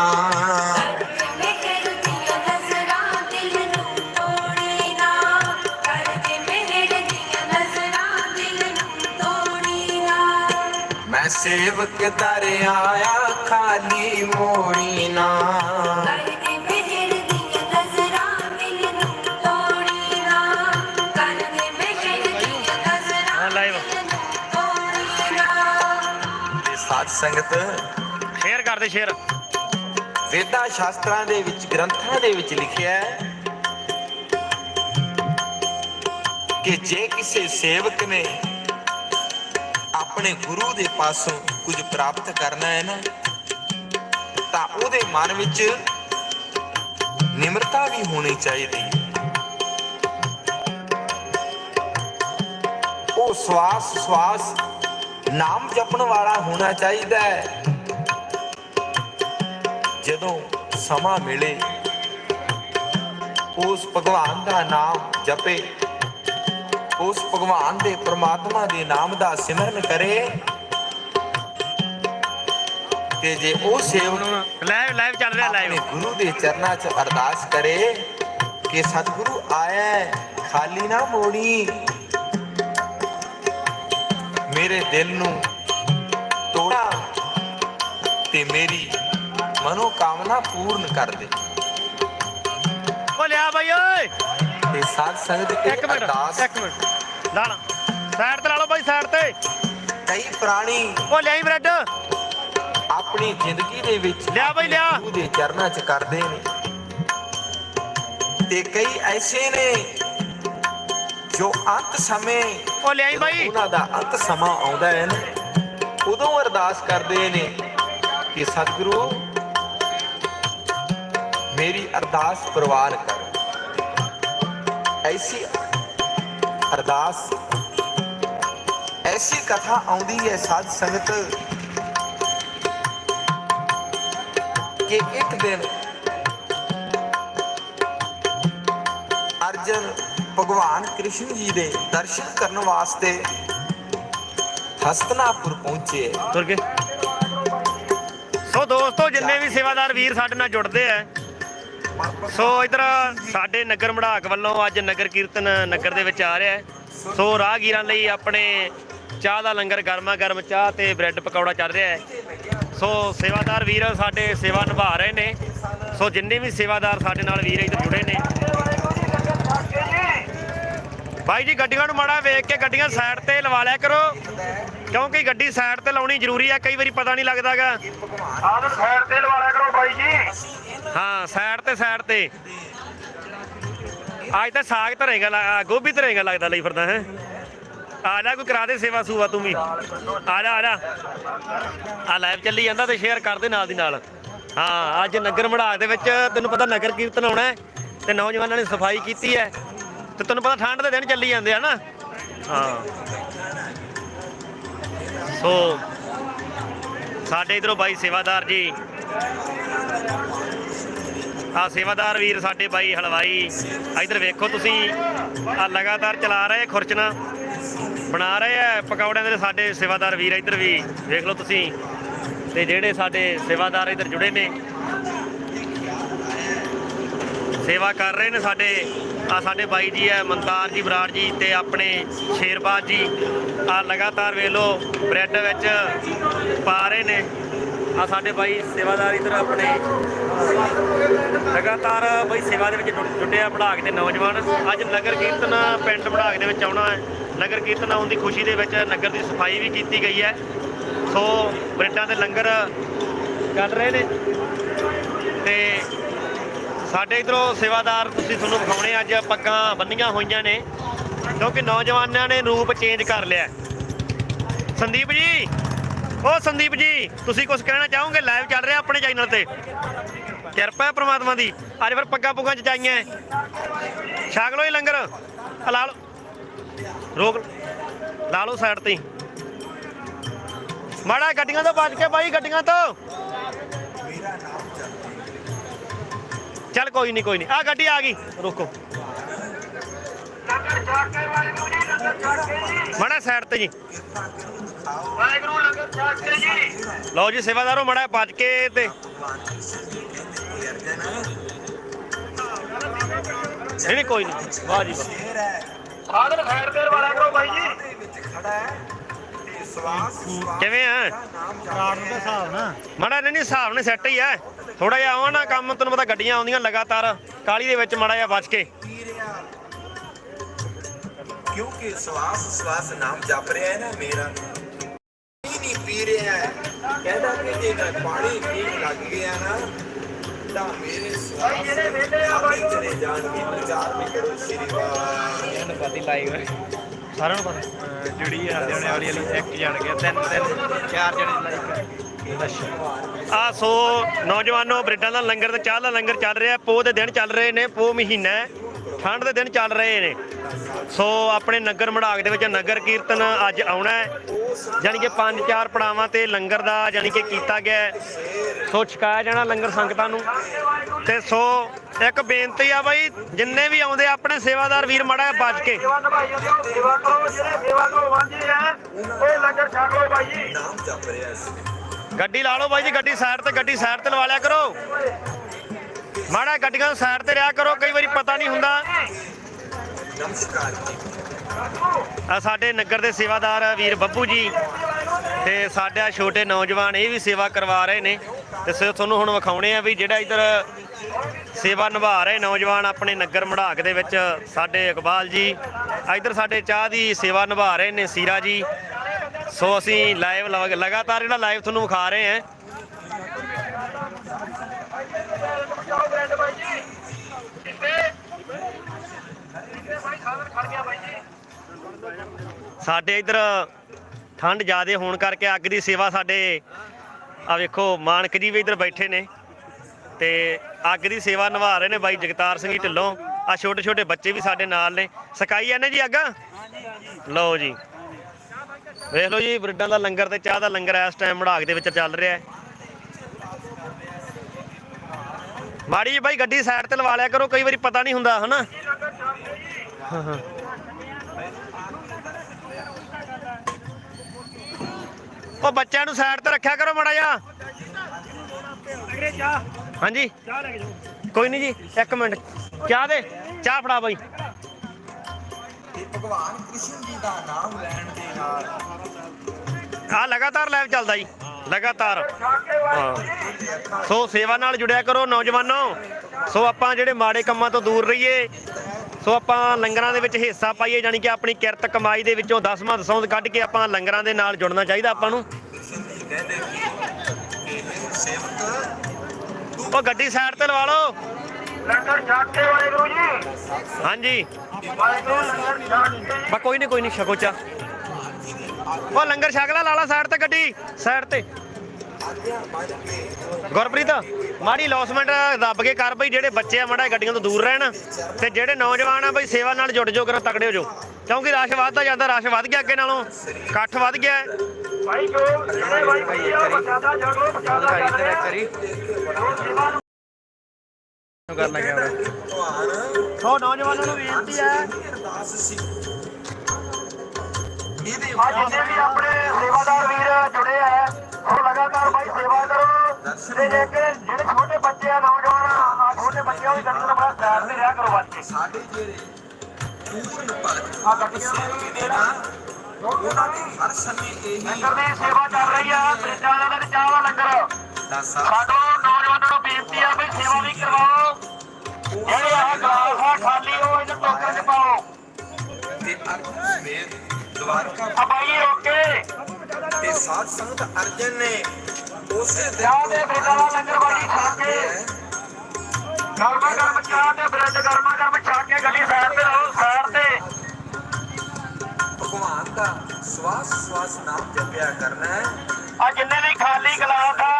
ਸੇਵਕ ਦਰ ਆਇਆ ਖਾਲੀ ਮੋੜੀ ਨਾ। ਸੰਗਤ। ਸ਼ੇਅਰ ਕਰ ਦੇ ਸ਼ੇਅਰ। ਵੇਦਾਂ ਸ਼ਾਸਤਰਾਂ ਦੇ ਵਿੱਚ ਗ੍ਰੰਥਾਂ ਦੇ ਵਿੱਚ ਲਿਖਿਆ ਹੈ ਕਿ ਜੇ ਕਿਸੇ ਸੇਵਕ ਨੇ ਆਪਣੇ ਗੁਰੂ ਦੇ ਪਾਸੋਂ ਕੁਝ ਪ੍ਰਾਪਤ ਕਰਨਾ ਹੈ ਨਾ ਤਾਂ ਉਹਦੇ ਮਨ ਵਿੱਚ ਨਿਮਰਤਾ ਵੀ ਹੋਣੀ ਚਾਹੀਦੀ ਹੈ। ਉਹ ਸਵਾਸ ਸਵਾਸ ਨਾਮ ਜਪਣ ਵਾਲਾ ਹੋਣਾ ਚਾਹੀਦਾ ਹੈ। ਜਦੋਂ ਸਮਾਂ ਮਿਲੇ ਉਸ ਭਗਵਾਨ ਦਾ ਨਾਮ ਜਪੇ ਉਸ ਭਗਵਾਨ ਦੇ ਪ੍ਰਮਾਤਮਾ ਦੇ ਨਾਮ ਦਾ ਸਿਮਰਨ ਕਰੇ ਤੇ ਜੇ ਉਹ ਸੇਵਕ ਲਾਈਵ ਲਾਈਵ ਚੱਲ ਰਿਹਾ ਲਾਈਵ ਗੁਰੂ ਦੇ ਚਰਨਾਂ 'ਚ ਅਰਦਾਸ ਕਰੇ ਕਿ ਸਤਿਗੁਰੂ ਆਇਆ ਖਾਲੀ ਨਾ ਮੋੜੀ। ਮੇਰੇ ਦਿਲ ਨੂੰ ਤੋੜਾ ਤੇ ਮੇਰੀ ਮਨੋ ਕਾਮਨਾ ਪੂਰਨ ਕਰ ਦੇ। ਓ ਲਿਆ ਬਾਈ ਓਏ। ਤੇ ਸਾਧ ਸੰਗਤ ਇੱਕ ਇੱਕ ਮਿੰਟ ਇੱਕ ਮਿੰਟ। ਲਾ ਲਾ। ਸਾਈਡ ਤੇ ਲਾ ਲਓ ਬਾਈ ਸਾਈਡ ਤੇ। ਕਈ ਪ੍ਰਾਣੀ ਓ ਲਿਆਈ ਬ੍ਰੈਡ। ਆਪਣੀ ਜ਼ਿੰਦਗੀ ਦੇ ਵਿੱਚ ਲਿਆ ਬਈ, ਲਿਆ। ਗੁਰੂ ਦੇ ਚਰਨਾਂ 'ਚ ਕਰਦੇ ਨੇ। ਤੇ ਕਈ ਐਸੇ ਨੇ ਜੋ ਅੰਤ ਸਮੇਂ ਓ ਲਿਆਈ ਬਾਈ। ਉਹਨਾਂ ਦਾ ਅੰਤ ਸਮਾਂ ਆਉਂਦਾ ਹੈ ਨਾ, ਉਦੋਂ ਅਰਦਾਸ ਕਰਦੇ ਨੇ ਕਿ ਸਤਿਗੁਰੂ, ਮੇਰੀ ਅਰਦਾਸ ਪ੍ਰਵਾਨ ਕਰ। ਐਸੀ ਅਰਦਾਸ, ਐਸੀ ਕਥਾ ਆਉਂਦੀ ਹੈ ਸਾਧ ਸੰਗਤ, ਕਿ ਇੱਕ ਦਿਨ ਭਗਵਾਨ ਕ੍ਰਿਸ਼ਨ ਜੀ ਦੇ ਦਰਸ਼ਨ ਕਰਨ ਵਾਸਤੇ ਹਸਤਨਾਪੁਰ ਪਹੁੰਚੇ। ਤੁਰ ਗਏ। ਸੋ ਦੋਸਤੋ, ਜਿੰਨੇ ਵੀ ਸੇਵਾਦਾਰ ਵੀਰ ਸਾਡੇ ਨਾਲ ਜੁੜਦੇ ਆ, ਸੋ ਇਧਰ ਸਾਡੇ ਨਗਰ ਮੜਾਕ ਵੱਲੋਂ ਅੱਜ ਨਗਰ ਕੀਰਤਨ ਨਗਰ ਦੇ ਵਿੱਚ ਆ ਰਿਹਾ ਹੈ। ਸੋ ਰਾਹਗੀਰਾਂ ਲਈ ਆਪਣੇ ਚਾਹ ਦਾ ਲੰਗਰ, ਗਰਮਾ ਗਰਮ ਚਾਹ ਤੇ ਬ੍ਰੈਡ ਪਕੌੜਾ ਚੱਲ ਰਿਹਾ ਹੈ। ਸੋ ਸੇਵਾਦਾਰ ਵੀਰ ਸਾਡੇ ਸੇਵਾ ਨਿਭਾ ਰਹੇ ਨੇ। ਸੋ ਜਿੰਨੇ ਵੀ ਸੇਵਾਦਾਰ ਸਾਡੇ ਨਾਲ ਵੀਰ ਇੱਧਰ ਜੁੜੇ ਨੇ ਭਾਈ ਜੀ ਗੱਡੀਆਂ ਨੂੰ ਮਾੜਾ ਵੇਖ ਕੇ ਗੱਡੀਆਂ ਸਾਈਡ ਤੇ ਲਵਾ ਲਿਆ ਕਰੋ। ਕਿਉਂਕਿ ਗੱਡੀ ਸਾਈਡ ਤੇ ਲਾਉਣੀ ਜ਼ਰੂਰੀ ਹੈ ਕਈ ਵਾਰੀ ਪਤਾ ਨਹੀਂ ਲੱਗਦਾਗਾ ਆਦਰ ਸਾਈਡ ਤੇ ਲਵਾਇਆ ਕਰੋ ਬਾਈ ਜੀ। ਹਾਂ ਸਾਈਡ ਤੇ ਸਾਈਡ ਤੇ। ਅੱਜ ਤਾਂ ਸਾਗ ਧਰੇਗਾ ਗੋਭੀ ਧਰੇਗਾ ਲੱਗਦਾ ਲਈ ਫਿਰਦਾ ਹੈ। ਆ ਜਾ ਕੋਈ ਕਰਾ ਦੇ ਸੇਵਾ ਸੂਵਾ ਤੂੰ ਵੀ। ਆ ਜਾ ਆ ਜਾ। ਆ ਲਾਈਵ ਚੱਲੀ ਜਾਂਦਾ ਤੇ ਸ਼ੇਅਰ ਕਰ ਦੇ ਨਾਲ ਦੀ ਨਾਲ। ਹਾਂ ਅੱਜ ਨਗਰ ਮੜਾਕ ਦੇ ਵਿੱਚ ਤੈਨੂੰ ਪਤਾ ਨਗਰ ਕੀਰਤਨ ਆਉਣਾ ਤੇ ਨੌਜਵਾਨਾਂ ਨੇ ਸਫ਼ਾਈ ਕੀਤੀ ਹੈ। ਤੇ ਤੁਹਾਨੂੰ ਪਤਾ ਠੰਡ ਦੇ ਦਿਨ ਚੱਲੀ ਜਾਂਦੇ ਆ ਨਾ। ਹਾਂ। ਸੋ, ਸਾਡੇ ਇਧਰੋਂ ਬਾਈ ਸੇਵਾਦਾਰ ਜੀ। ਆ ਸੇਵਾਦਾਰ ਵੀਰ ਸਾਡੇ ਬਾਈ ਹਲਵਾਈ। ਇਧਰ ਵੇਖੋ ਤੁਸੀਂ ਆ ਲਗਾਤਾਰ ਚਲਾ ਰਹੇ ਖੁਰਚਣਾ। ਬਣਾ ਰਹੇ ਆ ਪਕੌੜਿਆਂ ਦੇ ਸਾਡੇ ਸੇਵਾਦਾਰ ਵੀਰ ਇਧਰ ਵੀ, ਵੇਖ ਲਓ ਤੁਸੀਂ। ਤੇ ਜਿਹੜੇ ਸਾਡੇ ਸੇਵਾਦਾਰ ਇਧਰ ਜੁੜੇ ਨੇ। ਸੇਵਾ ਕਰ ਰਹੇ ਨੇ ਸਾਡੇ ਆ ਸਾਡੇ ਬਾਈ ਜੀ ਹੈ ਮਨਤਾਰ ਜੀ ਬਰਾੜ ਜੀ ਤੇ ਆਪਣੇ ਸ਼ੇਰਬਾਜ਼ ਜੀ। ਆ ਲਗਾਤਾਰ ਵੇਖ ਲਓ ਬ੍ਰੈਡ ਵਿੱਚ ਪਾ ਰਹੇ ਨੇ। ਆ ਸਾਡੇ ਬਾਈ ਸੇਵਾਦਾਰ ਇਧਰ ਆਪਣੇ। ਲਗਾਤਾਰ ਬਈ ਸੇਵਾ ਦੇ ਵਿੱਚ ਜੁੜ- ਜੁਟਿਆ ਬੜਾਕ ਦੇ ਨੌਜਵਾਨ। ਅੱਜ ਨਗਰ ਕੀਰਤਨ ਪਿੰਡ ਬੜਾਕ ਦੇ ਵਿੱਚ ਆਉਣਾ ਹੈ। ਨਗਰ ਕੀਰਤਨ ਆਉਣ ਦੀ ਖੁਸ਼ੀ ਦੇ ਵਿੱਚ ਨਗਰ ਦੀ ਸਫ਼ਾਈ ਵੀ ਕੀਤੀ ਗਈ ਹੈ। ਸੋ ਬ੍ਰੈਡਾਂ ਦੇ ਲੰਗਰ ਚੱਲ ਰਹੇ ਨੇ। ਤੇ ਸਾਡੇ ਇਧਰੋਂ ਸੇਵਾਦਾਰ ਤੁਸੀਂ ਤੁਹਾਨੂੰ ਵਿਖਾਉਣੇ ਅੱਜ ਪੱਗਾਂ ਬੰਨੀਆਂ ਹੋਈਆਂ ਨੇ, ਕਿਉਂਕਿ ਨੌਜਵਾਨਾਂ ਨੇ ਰੂਪ ਚੇਂਜ ਕਰ ਲਿਆ ਸੰਦੀਪ ਜੀ ਉਹ ਸੰਦੀਪ ਜੀ, ਤੁਸੀਂ ਕੁਝ ਕਹਿਣਾ ਚਾਹੋਗੇ? ਲਾਈਵ ਚੱਲ ਰਿਹਾ ਆਪਣੇ ਚੈਨਲ ਤੇ। ਕਿਰਪਾ ਹੈ ਪ੍ਰਮਾਤਮਾ ਦੀ। ਅੱਜ ਫਿਰ ਪੱਗਾਂ ਪੁੱਗਾਂ ਚ ਚਾਈਆਂ ਹੈ। ਛਕ ਲਓ ਇਹ ਲੰਗਰ। ਲਾ ਲਓ। ਰੋਕ ਲਾ ਲਓ ਸਾਈਡ ਤੇ ਮਾੜਾ ਗੱਡੀਆਂ ਤੋਂ ਬਚ ਕੇ ਬਾਈ, ਗੱਡੀਆਂ ਤੋਂ। ਚੱਲ ਕੋਈ ਨਹੀਂ ਕੋਈ ਨਹੀਂ। ਆ ਗੱਡੀ ਆ ਗਈ। ਰੋਕੋ। ਮਾੜਾ ਸਾਈਡ ਤੇ ਜੀ। ਵਾਹਿਗੁਰੂ ਲੰਗਰ ਛਕ ਕੇ ਜੀ ਲਓ ਜੀ ਸੇਵਾਦਾਰੋ ਮਾੜਾ ਬਚ ਕੇ ਤੇ। ਨਹੀਂ ਨਹੀਂ ਕੋਈ ਨਹੀਂ। ਵਾਹ ਜੀ ਵਾਹ। ਸਾਈਡ ਤੇ ਲਵਾਇਆ ਕਰੋ ਬਾਈ ਜੀ। ਖੜਾ ਹੈ ਕਿਵੇਂ ਆ? ਕਾਰਡ ਦੇ ਹਿਸਾਬ ਨਾਲ। ਮਾੜਾ ਨਹੀਂ ਨਹੀਂ ਹਿਸਾਬ ਨੇ ਸੈੱਟ ਹੀ ਆ। ਥੋੜਾ ਜਿਹਾ ਆਵਾਂ ਨਾ ਕੰਮ ਤੈਨੂੰ ਪਤਾ ਗੱਡੀਆਂ ਆਉਂਦੀਆਂ ਲਗਾਤਾਰ। ਕਾਲੀ ਦੇ ਵਿੱਚ ਮਾੜਾ ਜਿਹਾ ਬਚ ਕੇ। ਕਿਉਂਕਿ ਸਵਾਸ ਸਵਾਸ ਨਾਮ ਜਪ ਰਿਹਾ ਹੈ ਨਾ ਮੇਰਾ। ਨਹੀਂ ਨਹੀਂ ਪੀ ਰਿਹਾ ਹੈ। ਕਹਿੰਦਾ ਕਿ ਜੇ ਮੈਂ ਪਾਣੀ ਪੀਣ ਲੱਗ ਗਿਆ ਨਾ ਤਾਂ ਮੇਰੇ ਸਵਾਸ ਜਿਹੜੇ ਵਿਹਲੇ ਆ ਬਾਈ ਉਹ- ਚਲੇ ਜਾਣਗੇ। ਵਿਚਾਰ ਵੀ ਕਰੋ ਸ਼੍ਰੀ ਵਾਹਿਗੁਰੂ। ਪਤੀ ਲਾਈਵ ਸਾਰਿਆਂ ਨੂੰ ਪਤਾ ਜਾਂਦੇ ਹੋਣੇ ਵਾਲੀ ਵਾਲੀ ਇੱਕ ਜਣ ਗਿਆ ਤਿੰਨ ਤਿੰਨ ਚਾਰ ਜਣੇ ਲਾਈਕ ਆ ਸੋ ਨੌਜਵਾਨੋ ਬ੍ਰਿਡਾਂ ਦਾ ਲੰਗਰ ਤੇ ਚਾਹ ਦਾ ਲੰਗਰ ਚੱਲ ਰਿਹਾ ਪੋਹ ਦੇ ਦਿਨ ਚੱਲ ਰਹੇ ਨੇ ਪੋਹ ਮਹੀਨਾ ਹੈ ਠੰਡ ਦੇ ਦਿਨ ਚੱਲ ਰਹੇ ਨੇ। ਸੋ ਆਪਣੇ ਨਗਰ ਮੜਾਕ ਦੇ ਵਿੱਚ ਨਗਰ ਕੀਰਤਨ ਅੱਜ ਆਉਣਾ ਹੈ। ਯਾਨੀ ਕਿ ਪੰਜ ਚਾਰ ਪੜਾਵਾਂ ਤੇ ਲੰਗਰ ਦਾ ਯਾਨੀ ਕਿ ਕੀਤਾ ਗਿਆ। ਸੋ ਛਕਾਇਆ ਜਾਣਾ ਲੰਗਰ ਸੰਗਤਾਂ ਨੂੰ। ਤੇ ਸੋ ਇੱਕ ਬੇਨਤੀ ਆ ਬਾਈ ਜਿੰਨੇ ਵੀ ਆਉਂਦੇ ਆਪਣੇ ਸੇਵਾਦਾਰ ਵੀਰ ਮੜਾ ਬਚ ਕੇ। ਸੇਵਾ ਨਿਭਾਈ ਜਾਂਦੇ ਹੋ ਸੇਵਾ ਕਰੋ ਜਿਹੜੇ ਸੇਵਾ ਤੋਂ ਵਾਂਝੇ ਆ ਉਹ ਲੰਗਰ ਛਕ ਲਓ ਬਾਈ ਜੀ। ਨਾਮ ਜਪ ਰਿਹਾ ਸੀ ਗੱਡੀ ਲਾ ਲਓ ਬਾਈ ਜੀ, ਗੱਡੀ ਸਾਈਡ ਤੇ, ਗੱਡੀ ਸਾਈਡ ਤੇ ਲਵਾ ਲਿਆ ਕਰੋ। ਮਾੜਾ ਗੱਡੀਆਂ ਨੂੰ ਸਾਈਡ ਤੇ ਰਿਆ ਕਰੋ, ਕਈ ਵਾਰੀ ਪਤਾ ਨਹੀਂ ਹੁੰਦਾ। ਆ ਸਾਡੇ ਨਗਰ ਦੇ ਸੇਵਾਦਾਰ ਵੀਰ ਬੱਬੂ ਜੀ ਤੇ ਸਾਡਾ ਛੋਟੇ ਨੌਜਵਾਨ ਇਹ ਵੀ ਸੇਵਾ ਕਰਵਾ ਰਹੇ ਨੇ। ਤੇ ਸੋ, ਤੁਹਾਨੂੰ ਹੁਣ ਵਿਖਾਉਣੇ ਆ ਵੀ ਜਿਹੜਾ ਇਧਰ ਸੇਵਾ ਨਿਭਾ ਰਹੇ ਨੌਜਵਾਨ ਆਪਣੇ ਨਗਰ ਮੜਾਕ ਦੇ ਵਿੱਚ, ਸਾਡੇ ਇਕਬਾਲ ਜੀ। ਇਧਰ ਸਾਡੇ ਚਾਹ ਦੀ ਸੇਵਾ ਨਿਭਾ ਰਹੇ ਨੇ ਸੀਰਾ ਜੀ। ਸੋ ਅਸੀਂ ਲਾਈਵ ਲਗਾਤਾਰ ਜਿਹੜਾ ਲਾਈਵ ਤੁਹਾਨੂੰ ਵਿਖਾ ਰਹੇ ਹਾਂ। ਸਾਡੇ ਇਧਰ ਠੰਡ ਜ਼ਿਆਦੇ ਹੋਣ ਕਰਕੇ ਅੱਗ ਦੀ ਸੇਵਾ ਸਾਡੇ ਆ ਵੇਖੋ, ਮਾਨਕ ਜੀ ਵੀ ਇਧਰ ਬੈਠੇ ਨੇ ਤੇ ਅੱਗ ਦੀ ਸੇਵਾ ਨਿਭਾ ਰਹੇ ਨੇ ਬਾਈ ਜਗਤਾਰ ਸਿੰਘ ਜੀ ਢਿੱਲੋਂ। ਆ ਛੋਟੇ ਛੋਟੇ ਬੱਚੇ ਵੀ ਸਾਡੇ ਨਾਲ ਨੇ। ਸਕਾਈ ਨੇ ਜੀ ਅੱਗ? ਲਓ ਜੀ। ਵੇਖ ਲਓ ਜੀ ਬ੍ਰੈਡਾਂ ਦਾ ਲੰਗਰ ਤੇ ਚਾਹ ਦਾ ਲੰਗਰ ਇਸ ਟਾਈਮ ਮੜਾਕ ਦੇ ਵਿੱਚ ਚੱਲ ਰਿਹਾ ਹੈ। ਮਾੜੀ ਜੀ ਬਾਈ ਗੱਡੀ ਸਾਈਡ ਤੇ ਲਵਾ ਲਿਆ ਕਰੋ ਕਈ ਵਾਰੀ ਪਤਾ ਨਹੀਂ ਹੁੰਦਾ ਹਨਾ? ਹਾਂ, ਹਾਂ। ਉਹ ਬੱਚਿਆਂ ਨੂੰ ਸਾਈਡ ਤੇ ਰੱਖਿਆ ਕਰੋ ਮੜਾ ਜਾ ਹਾਂਜੀ। ਕੋਈ ਨਹੀਂ ਜੀ ਇੱਕ ਮਿੰਟ। ਚਾਹ ਦੇ ਚਾਹ ਫੜਾ ਬਾਈ। ਕਿ ਭਗਵਾਨ ਕ੍ਰਿਸ਼ਨ ਜੀ ਦਾ ਨਾਮ ਲੈਣ ਦੇ ਨਾਲ। ਆ ਲਗਾਤਾਰ ਲਾਈਵ ਚੱਲਦਾ ਜੀ ਲਗਾਤਾਰ। ਹਾਂ। ਸੋ ਸੇਵਾ ਨਾਲ ਜੁੜਿਆ ਕਰੋ ਨੌਜਵਾਨੋ। ਸੋ ਆਪਾਂ ਜਿਹੜੇ ਮਾੜੇ ਕੰਮਾਂ ਤੋਂ ਦੂਰ ਰਹੀਏ ਸੋ ਆਪਾਂ ਲੰਗਰਾਂ ਦੇ ਵਿੱਚ ਹਿੱਸਾ ਪਾਈਏ ਜਾਨੀ ਕਿ ਆਪਣੀ ਕਿਰਤ ਕਮਾਈ ਦੇ ਵਿੱਚੋਂ ਦਸਵਾਂ ਦਸੌਂਦ ਕੱਢ ਕੇ ਆਪਾਂ ਲੰਗਰਾਂ ਦੇ ਨਾਲ ਜੁੜਨਾ ਚਾਹੀਦਾ ਆਪਾਂ ਨੂੰ। ਉਹ ਗੱਡੀ ਸਾਈਡ ਤੇ ਲਵਾ ਲਓ। ਲੰਗਰ ਛਕ ਕੇ ਵਾਹਿਗੁਰੂ ਜੀ। ਹਾਂਜੀ। ਵਾਹਿਗੁਰੂ ਲੰਗਰ ਛਕ ਕੇ ਬਾ ਕੋਈ ਨਹੀਂ ਕੋਈ ਨਹੀਂ ਛਕੋ ਚਾ। ਉਹ ਲੰਗਰ ਛਕ ਲੈ ਲਾਲਾ ਸਾਈਡ ਤੇ ਗੱਡੀ ਸਾਈਡ ਤੇ। ਗੁਰਪ੍ਰੀਤ ਮਾੜੀ ਲੌਸਮੈਂਟ ਦੱਬ ਕੇ ਕਰ ਬਈ ਜਿਹੜੇ ਬੱਚੇ ਆ ਮਾੜਾ ਗੱਡੀਆਂ ਤੋਂ ਦੂਰ ਰਹਿਣ ਤੇ ਜਿਹੜੇ ਨੌਜਵਾਨ ਆ ਬਈ ਸੇਵਾ ਨਾਲ ਜੁੜ ਜਾਓ ਕਰੋ ਤਕੜੇ ਹੋ ਜਾਓ। ਕਿਉਂਕਿ ਰਸ਼ ਵੱਧਦਾ ਜਾਂਦਾ ਰਸ਼ ਵੱਧ ਗਿਆ ਅੱਗੇ ਨਾਲੋਂ ਇਕੱਠ ਵੱਧ ਗਿਆ ਹੈ। ਭਾਈ ਜੋ ਜਿਹੜੇ ਭਾਈ ਭਾਈ ਆ ਬਚਾਦਾ ਜਗੋ ਬਚਾਦਾ ਤੇ ਰਿਹਾ ਕਰੀ ਜੋ ਸੇਵਾ ਨੂੰ ਕਰ ਲੱਗਿਆ ਹੋਇਆ ਭਗਵਾਨ ਸੋ ਨੌਜਵਾਨਾਂ ਨੂੰ ਬੇਨਤੀ ਹੈ। ਅਰਦਾਸ ਸੀ ਇਹਦੇ ਆ ਜਿੰਨੇ ਵੀ ਆਪਣੇ ਸੇਵਾਦਾਰ ਵੀਰ ਜੁੜੇ ਆ ਉਹ ਲਗਾਤਾਰ ਭਾਈ ਸੇਵਾ ਕਰੋ ਤੇ ਜੇ ਕਿ ਜਿਹੜੇ ਛੋਟੇ ਬੱਚੇ ਆ ਨੌਜਵਾਨ ਆ ਛੋਟੇ ਬੱਚਿਆਂ ਦੀ ਗੱਡੀ ਦਾ ਬੜਾ ਸਾਈਡ ਤੇ ਰਿਹਾ ਕਰੋ ਬੱਚੇ ਸਾਡੇ ਜਿਹੜੇ ਪੂਰਨ ਭਗਤ ਆ ਗੱਡੀਆਂ ਨੂੰ ਦੇ ਨਾ ਉਹਨਾਂ ਦੀ ਹਰ ਸਮੇਂ ਇਹੀ ਲੰਗਰ ਦੀ ਸੇਵਾ ਚੱਲ ਰਹੀ ਆ ਦੇ ਲੰਗਰ। ਸਾਡੋ ਨੌਜਵਾਨਾਂ ਨੂੰ ਬੇਨਤੀ ਆ ਵੀ ਸੇਵਾ ਵੀ ਕਰਵਾਓ। ਜਿਹੜੇ ਆਹ ਗਲਾਸ ਆ ਖਾਲੀ ਉਹ ਇਹਨਾਂ ਟੋਕਰ 'ਚ ਪਾਓ ਤੇ ਅਰਜਨ ਸਮੇਤ ਦਵਾਰਕਾ ਆ ਭਾਈ ਓਕੇ। ਤੇ ਸਾਧ ਸੰਗਤ ਅਰਜਨ ਨੇ ਉਸੇ ਦਿਨ ਚਾਹ ਦੇ ਬ੍ਰਿਜਾਂ ਦਾ ਲੰਗਰ ਵਾਲੀ ਖਾ ਕੇ। ਗਰਮਾ ਗਰਮ ਚਾਹ ਤੇ ਬ੍ਰੈਡ ਗਰਮਾ ਗਰਮ ਛਾ ਕੇ ਗੱਡੀ ਸਾਈਡ ਤੇ ਰਹੋ ਸਾਈਡ ਤੇ। ਭਗਵਾਨ ਦਾ ਸਵਾਸ ਸਵਾਸ ਨਾਮ ਜਪਿਆ ਕਰਨਾ ਹੈ। ਆ ਜਿੰਨੇ ਵੀ ਖਾਲੀ ਗਲਾਸ ਆ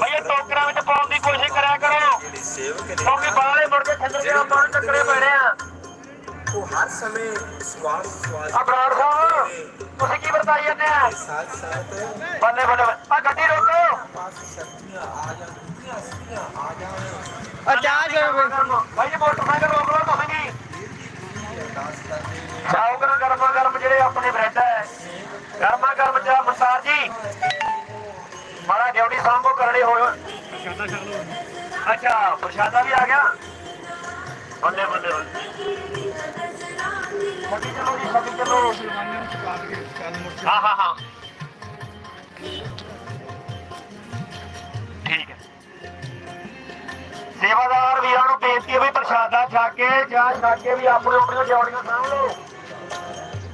ਭਈ ਇਹ ਟੋਕਰਾਂ ਵਿੱਚ ਪਾਉਣ ਦੀ ਕੋਸ਼ਿਸ਼ ਕਰਿਆ ਕਰੋ। ਜਿਹੜੇ ਕਿਉਂਕਿ ਬਾਹਲੇ ਮੁੜ ਕੇ ਖੰਜਰ ਕੇ ਆਪਾਂ ਨੂੰ ਚੱਕਰੇ ਪੈਣੇ ਆ। ਉਹ ਹਰ ਸਮੇਂ ਸਵਾਸ ਸਵਾਸ ਆ ਬਰਾੜ ਸਾਹਿਬ ਤੁਸੀਂ ਕੀ ਵਰਤਾਈ ਜਾਂਦੇ ਆ? ਸਾਥ ਸਾਥ ਬੱਲੇ ਬੱਲੇ ਆ ਗੱਡੀ ਰੋਕੋ। ਪਾਸ ਸ਼ਕਤੀਆਂ ਆ ਆ ਜਾਣ। ਆ ਭਾਈ ਜੀ ਮੋਟਰਸਾਈਕਲ ਰੋਕ ਲਓ ਤੁਸੀਂ ਜੀ ਚਾਹੋ ਕਰ ਗਰਮਾ ਗਰਮ ਜਿਹੜੇ ਆਪਣੇ ਬ੍ਰੈਡ ਹੈ। ਗਰਮਾ ਗਰਮ ਚਾਹ ਮਸਾਰ ਜੀ। ਮਾੜਾ ਡਿਊਟੀ ਸਾਂਭੋ ਕਰਨੇ ਲਓ ਅੱਛਾ ਪ੍ਰਸ਼ਾਦਾ ਵੀ ਆ ਗਿਆ। ਬੱਲੇ ਬੱਲੇ ਬੱਲੇ। ਛੱਡੀ ਚਲੋ ਜੀ ਛੱਡੀ ਚਲੋ। ਹਾਂ ਹਾਂ ਹਾਂ। ਠੀਕ ਹੈ। ਸੇਵਾਦਾਰ ਵੀਰਾਂ ਨੂੰ ਬੇਨਤੀ ਹੈ ਵੀ ਪ੍ਰਸ਼ਾਦਾ ਛਕ ਕੇ ਚਾਹ ਛਕ ਕੇ ਵੀ ਆਪਣੇ ਆਪਣੀਆਂ ਜੋੜੀਆਂ ਸਾਂਭ ਲਓ।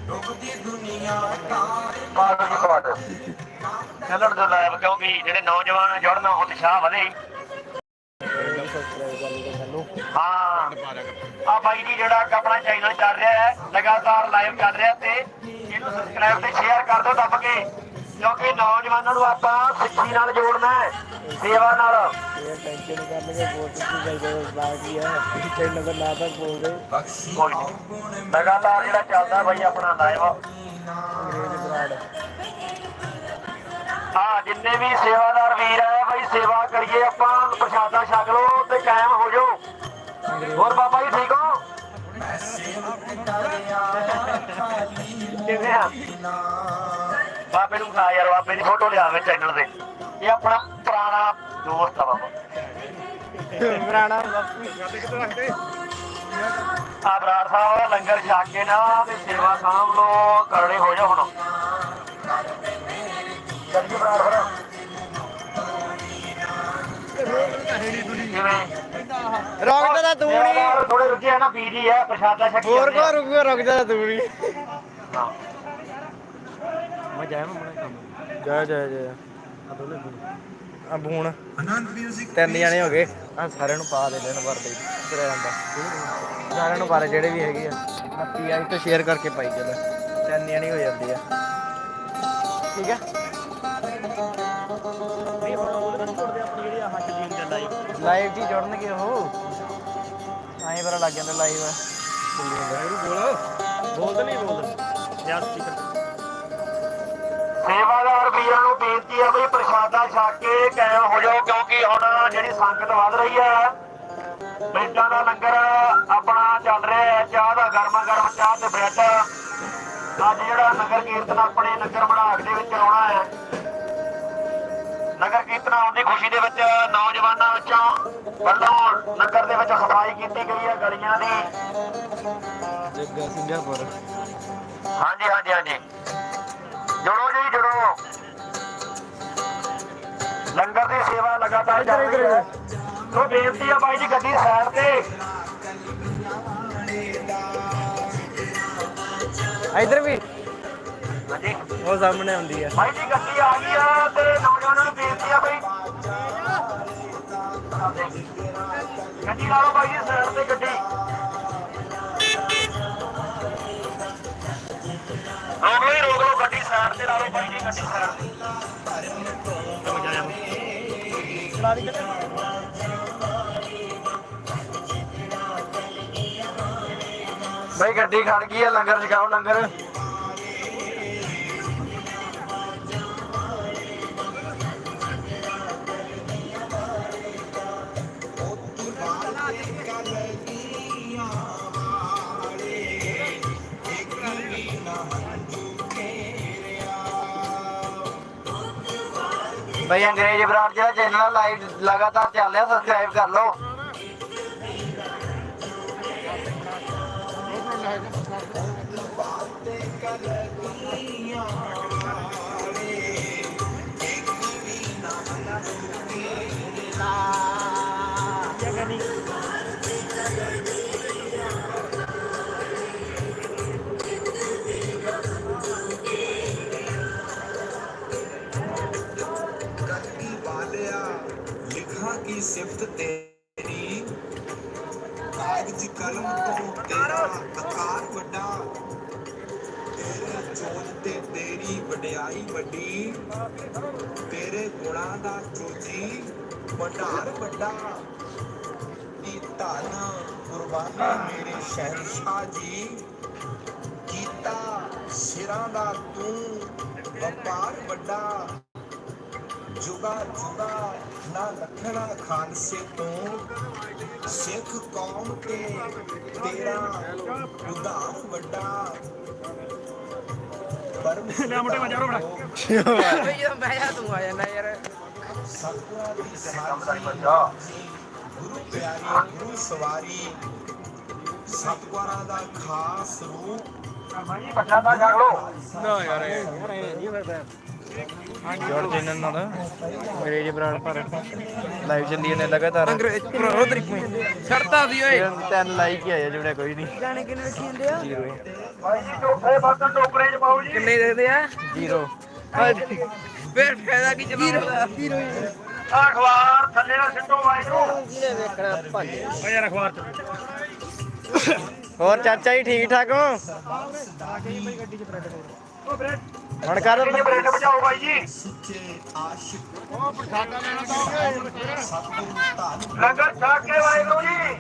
ਡੁੱਬਦੀ ਦੁਨੀਆ ਤਾਰੇ ਬਾਤ ਜੀ ਬਾਤ ਚੱਲਣ ਦਾ ਲਾਇਬ ਕਿਉਂਕਿ ਜਿਹੜੇ ਨੌਜਵਾਨ ਜੁੜਨਾ ਉਤਸ਼ਾਹ ਵਧੇ। ਹਾਂ। ਆ ਬਾਈ ਜੀ ਜਿਹੜਾ ਆਪਣਾ ਚੈਨਲ ਚੱਲ ਰਿਹਾ ਹੈ, ਲਗਾਤਾਰ ਲਾਈਵ ਚੱਲ ਰਿਹਾ ਤੇ ਇਹਨੂੰ ਸਬਸਕ੍ਰਾਈਬ ਤੇ ਸ਼ੇਅਰ ਕਰ ਦਿਓ ਦੱਬ ਕੇ, ਕਿਉਂਕਿ ਨੌਜਵਾਨਾਂ ਨੂੰ ਆਪਾਂ ਸਿੱਖੀ ਨਾਲ ਜੋੜਨਾ ਹੈ, ਸੇਵਾ ਨਾਲ। ਟੈਨਸ਼ਨ ਕਰਨ ਕੇ ਬੋਲ ਤੁਸੀਂ ਜਾਈ ਬਾਕੀ ਹੈ ਕਿਤੇ ਨਜ਼ਰ ਨਾ। ਤੱਕ ਬੋਲਦੇ ਕੋਈ ਨਹੀਂ ਲਗਾਤਾਰ ਜਿਹੜਾ ਚੱਲਦਾ ਬਾਈ ਆਪਣਾ ਲਾਈਵ ਅੰਗਰੇਜ਼ ਬਰਾੜ ਹਾਂ ਜਿੰਨੇ ਵੀ ਸੇਵਾਦਾਰ ਵੀਰ ਆ ਬਈ ਸੇਵਾ ਕਰੀਏ ਆਪਾਂ ਪ੍ਰਸ਼ਾਦਾ ਛਕ ਲਓ ਤੇ ਕਾਇਮ ਹੋ ਜਾਓ। ਹੋਰ ਬਾਬਾ ਜੀ ਠੀਕ ਹੋ? ਕਿਵੇਂ ਆ? ਬਾਬੇ ਨੂੰ ਖਾ ਯਾਰ ਬਾਬੇ ਦੀ ਫੋਟੋ ਲਿਆਵੇ ਚੈਨਲ ਤੇ। ਇਹ ਆਪਣਾ ਪੁਰਾਣਾ ਦੋਸਤ ਆ ਬਾਬਾ। ਪੁਰਾਣਾ। ਆ ਬਰਾੜ ਸਾਹਿਬ ਲੰਗਰ ਛਕ ਕੇ ਨਾ ਤੇ ਸੇਵਾ ਸਾਂਭ ਲੋ ਕਰਨੇ ਹੋ ਜਾ ਹੁਣ। ਚੱਲੀਏ ਬਰਾੜ ਫਿਰ ਕਿਵੇਂ ਰੁਕ ਜਾ ਤੂੰ ਨਹੀਂ। ਥੋੜੇ ਆ ਨਾ ਬੀਜੀ ਆ ਪ੍ਰਸ਼ਾਦਾ ਛਕੀ ਹੋਰ। ਕੋ ਰੁਕ ਰੁਕ ਜਾ ਤੂੰ ਨਹੀਂ। ਹਾਂ। ਮੈਂ ਜਾਇਆ ਮੈਂ ਮੜਾ ਕੰਮ। ਜਾ ਜਾ ਜਾ। ਆ ਬੂਣ। 뮤직 ਤਿੰਨ ਜਣੇ ਹੋ ਗਏ। ਆ ਸਾਰਿਆਂ ਨੂੰ ਪਾ ਦੇ ਲੈਣ ਵਰਦੇ ਤੁਰਿਆ ਜਾਂਦਾ? ਸਾਰਿਆਂ ਨੂੰ ਪਾ ਦੇ ਜਿਹੜੇ ਵੀ ਹੈਗੇ ਆ। ਮੱਤੀ ਆਈ ਤੇ ਸ਼ੇਅਰ ਕਰਕੇ ਪਾਈ ਚੱਲ। ਤਿੰਨ ਜਣੇ ਹੋ ਜਾਂਦੇ ਆ। ਠੀਕ ਆ? ਨਹੀਂ ਹੁਣ ਉਹਦੇ ਨਾਲ ਜੁੜਦੇ ਆਪਣੀ ਜਿਹੜੀ ਆਹ ਜਾਂਦੀ ਲਾਈਵ ਲਾਈਵ 'ਚ ਹੀ ਜੁੜਨਗੇ ਉਹ। ਐਂ ਪਤਾ ਲੱਗ ਜਾਂਦਾ ਲਾਈਵ ਆ ਬੋਲ। ਬੋਲ ਤਾਂ ਨਹੀਂ ਬੋਲ। ਯਾਰ ਸਪੀਕਰ ਸੇਵਾਦਾਰ ਵੀਰਾਂ ਨੂੰ ਬੇਨਤੀ ਹੈ ਬਈ ਪ੍ਰਸ਼ਾਦਾ ਛਕ ਕੇ ਕਾਇਮ ਹੋ ਜਾਓ ਕਿਉਂਕਿ ਹੁਣ ਜਿਹੜੀ ਸੰਗਤ ਵੱਧ ਰਹੀ ਹੈ ਬ੍ਰੈਡਾਂ ਦਾ ਲੰਗਰ ਆਪਣਾ ਚੱਲ ਰਿਹਾ ਹੈ ਚਾਹ ਦਾ ਗਰਮਾ ਗਰਮ ਚਾਹ ਤੇ ਬ੍ਰੈਡ। ਅੱਜ ਜਿਹੜਾ ਨਗਰ ਕੀਰਤਨ ਆਪਣੇ ਨਗਰ ਮੜਾਕ ਦੇ ਵਿੱਚ ਆਉਣਾ ਹੈ ਨਗਰ ਕੀਰਤਨ ਦੀ ਖੁਸ਼ੀ ਦੇ ਵਿੱਚ ਨੌਜਵਾਨਾਂ ਵਿੱਚੋਂ ਵੱਲੋਂ ਨਗਰ ਦੇ ਵਿੱਚ ਸਫ਼ਾਈ ਕੀਤੀ ਗਈ ਹੈ ਗਲੀਆਂ ਦੀ। ਜੱਗਾ ਸਿੰਗਾਪੁਰ ਹਾਂਜੀ ਹਾਂਜੀ ਹਾਂਜੀ। ਜੁੜੋ ਜੀ ਜੁੜੋ ਲੰਗਰ ਦੀ ਸੇਵਾ ਲਗਾਤਾਰ ਚੱਲ ਰਹੀ ਹੈ। ਸੋ ਬੇਨਤੀ ਹੈ ਬਾਈ ਜੀ ਗੱਡੀ ਸਾਈਡ ਤੇ। ਇਧਰ ਵੀ। ਹਾਂਜੀ। ਉਹ ਸਾਹਮਣੇ ਆਉਂਦੀ ਆ। ਬਾਈ ਜੀ ਗੱਡੀ ਆ ਗਈ ਆ ਤੇ ਨੌਜਵਾਨਾਂ ਨੂੰ ਬੇਨਤੀ ਆ ਬਈ। ਗੱਡੀ ਲਾ ਲਓ ਜੀ ਸਾਈਡ ਤੇ ਗੱਡੀ। ਰੋਕ ਲਓ ਜੀ, ਰੋਕ ਲਓ ਗੱਡੀ ਸਾਈਡ ਤੇ ਲਾ ਲਓ ਬਾਈ ਜੀ ਗੱਡੀ ਸਾਈਡ ਤੇ। ਬਈ ਗੱਡੀ ਖੜ ਗਈ ਹੈ ਲੰਗਰ ਛਕਾਓ ਲੰਗਰ। ਬਈ ਅੰਗਰੇਜ਼ ਬਰਾੜ ਜਿਹੜਾ ਚੈਨਲ ਲਾਈਵ ਲਗਾਤਾਰ ਚੱਲ ਰਿਹਾ ਸਬਸਕ੍ਰਾਈਬ ਕਰ ਲਓ। ਕਰਨੀ ਵੱਡਾ ਕੀ ਧਨ ਕੁਰਬਾਨੀ ਮੇਰੇ ਸ਼ਹਿਨशाह ਜੀ ਕੀਤਾ ਸਿਰਾਂ ਦਾ ਤੂੰ ਵਪਾਰ ਵੱਡਾ। ਜੁਗਾ ਜੁਗਾ ਨਾ ਲਖਣਾ ਖਾਲਸੇ ਤੋਂ ਸਿੱਖ ਕੌਮ ਤੇ ਤੇਰਾ ਉਧਾਰ ਵੱਡਾ। ਪਰਮ ਲੈ ਮੁੰਡੇ ਮਜਾਰੋ ਬੜਾ ਬਈ ਜਦੋਂ ਬਹਿ ਜਾ ਤੂੰ ਆ ਜਾਂਦਾ ਯਾਰ। ਸਤਿਗੁਰਾਂ ਦੀ ਬੱਚਾ ਗੁਰੂ ਪਿਆਰੀ ਗੁਰੂ ਸਵਾਰੀ ਸਤਿਗੁਰਾਂ ਦਾ ਖਾਸ ਰੂਪ ਭਾਈ ਬੱਚਾ ਤਾਂ ਛਕ ਲਓ ਨਾ ਯਾਰ ਜੋੜ ਚੈਨਲ ਨਾਲ ਅੰਗਰੇਜ਼ ਬਰਾੜ ਪਰ ਲਾਈਵ ਚੱਲੀ ਜਾਂਦੇ ਲਗਾਤਾਰ। ਅੰਗਰੇਜ਼ ਉਧਰ ਇੱਕ ਛੜਤਾ ਸੀ ਓਏ। ਤਿੰਨ ਲਾਈਕ ਹੀ ਆਇਆ ਜੁੜਿਆ ਕੋਈ ਨਹੀਂ। ਗਾਣੇ ਕਿੰਨੇ ਰੱਖੀ ਜਾਂਦੇ ਆ? ਜ਼ੀਰੋ ਭਾਈ ਜੀ ਟੋਕਰੇ ਬਰਤਨ ਟੋਕਰੇ ਚ ਪਾਓ ਜੀ। ਕਿੰਨੇ ਦੇਖਦੇ ਆ? ਜ਼ੀਰੋ ਫੇਰ ਫਾਇਦਾ ਕੀ ਆਹ ਅਖਬਾਰ ਥੱਲੇ ਨਾ ਸਿੱਟੋ ਨੂੰ। ਜਿਹਨੇ ਵੇਖਣਾ ਭੱਜ ਓ ਯਾਰ ਅਖਬਾਰ ਚ। ਹੋਰ ਚਾਚਾ ਜੀ ਠੀਕ ਠਾਕ ਹੋ? ਹੁਣ ਕਰ ਬ੍ਰੇਡ ਬਚਾਓ ਬਾਈ ਜੀ। ਸੁੱਚੇ ਆਸ਼ਿਕ ਉਹ ਪ੍ਰਸ਼ਾਦਾ ਲੈਣਾ ਧੰਨ ਲੰਗਰ ਛਕ ਕੇ ਵਾਹਿਗੁਰੂ ਜੀ।